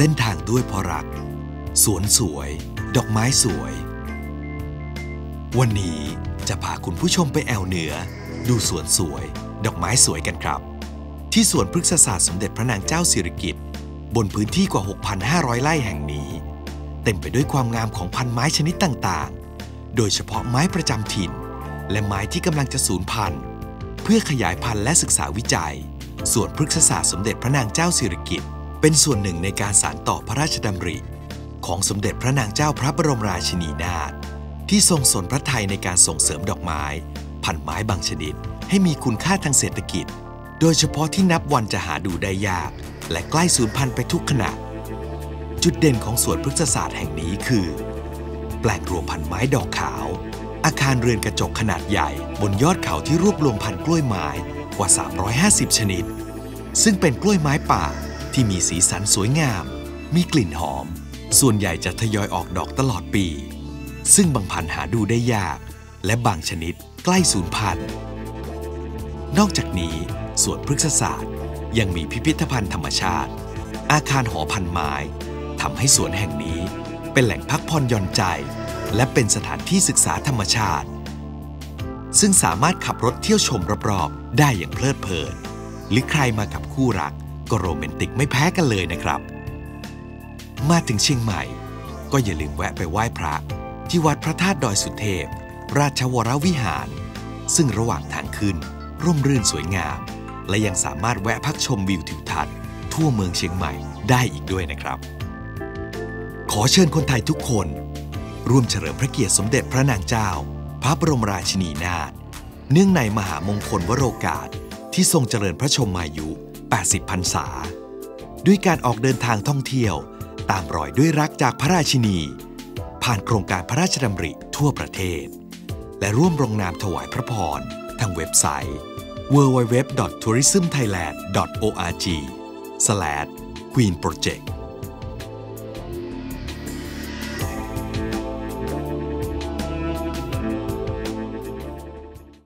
เส้นทางด้วยพราะรัก สวนสวย ดอกไม้สวย วันนี้จะพาคุณผู้ชมไปแอวเหนือ ดูสวนสวย ดอกไม้สวยกันครับ ที่สวนพฤกษศาสตร์สมเด็จพระนางเจ้าสิริกิติ์บนพื้นที่กว่า 6,500 ไร่แห่งนี้ เต็มไปด้วยความงามของพันไม้ชนิดต่างๆ โดยเฉพาะไม้ประจำถิ่น และไม้ที่กำลังจะสูญพันธุ์ เพื่อขยายพันธุ์และศึกษาวิจัย ส่วนพฤกษศาสตร์สมเด็จพระนางเจ้าสิริกิติ์ เป็นส่วนหนึ่งในการสานต่อพระราชดำริ ของสมเด็จพระนางเจ้าพระบรมราชินีนาถที่ทรงสนพระทัยในการส่งเสริมดอกไม้ พันไม้บางชนิด ให้มีคุณค่าทางเศรษฐกิจ โดยเฉพาะที่นับวันจะหาดูได้ยาก และใกล้สูญพันธุ์ไปทุกขณะ จุดเด่นของสวนพฤกษศาสตร์แห่งนี้คือ แปลงรวมพันไม้ดอกขาว อาคารเรือนกระจกขนาดใหญ่ บนยอดเขาที่รวบรวมพันกล้วยไม้กว่า 350 ชนิด ซึ่งเป็นกล้วยไม้ป่า ที่มีสีสันสวยงาม มีกลิ่นหอม ส่วนใหญ่จะทยอยออกดอกตลอดปี ซึ่งบางพันธุ์หาดูได้ยาก และบางชนิดใกล้สูญพันธุ์ นอกจากนี้สวนพฤกษศาสตร์ ยังมีพิพิธภัณฑ์ธรรมชาติ อาคารหอพันไม้ทำให้สวนแห่งนี้เป็นแหล่งพักผ่อนหย่อนใจ และเป็นสถานที่ศึกษาธรรมชาติ ซึ่งสามารถขับรถเที่ยวชมรอบๆได้อย่างเพลิดเพลิน หรือใครมากับคู่รัก ก็โรแมนติกไม่แพ้กันเลยนะครับ มาถึงเชียงใหม่ ก็อย่าลืมแวะไปไหว้พระ ที่วัดพระธาตุดอยสุเทพ ราชวรวิหาร ซึ่งระหว่างทางขึ้น ร่มรื่นสวยงาม และยังสามารถแวะพักชมวิวทิวทัศน์ ทั่วเมืองเชียงใหม่ได้อีกด้วยนะครับ ขอเชิญคนไทยทุกคน ร่วมเฉลิมพระเกียรติสมเด็จพระนางเจ้า พระบรมราชินีนาถเนื่องในมหามงคลวโรกาสที่ทรงเจริญพระชนมายุ 80พรรษา ด้วยการออกเดินทางท่องเที่ยว ตามรอยด้วยรักจากพระราชินี ผ่านโครงการพระราชดำริทั่วประเทศ และร่วมลงนามถวายพระพรทางเว็บไซต์ www.tourismthailand.org/queenproject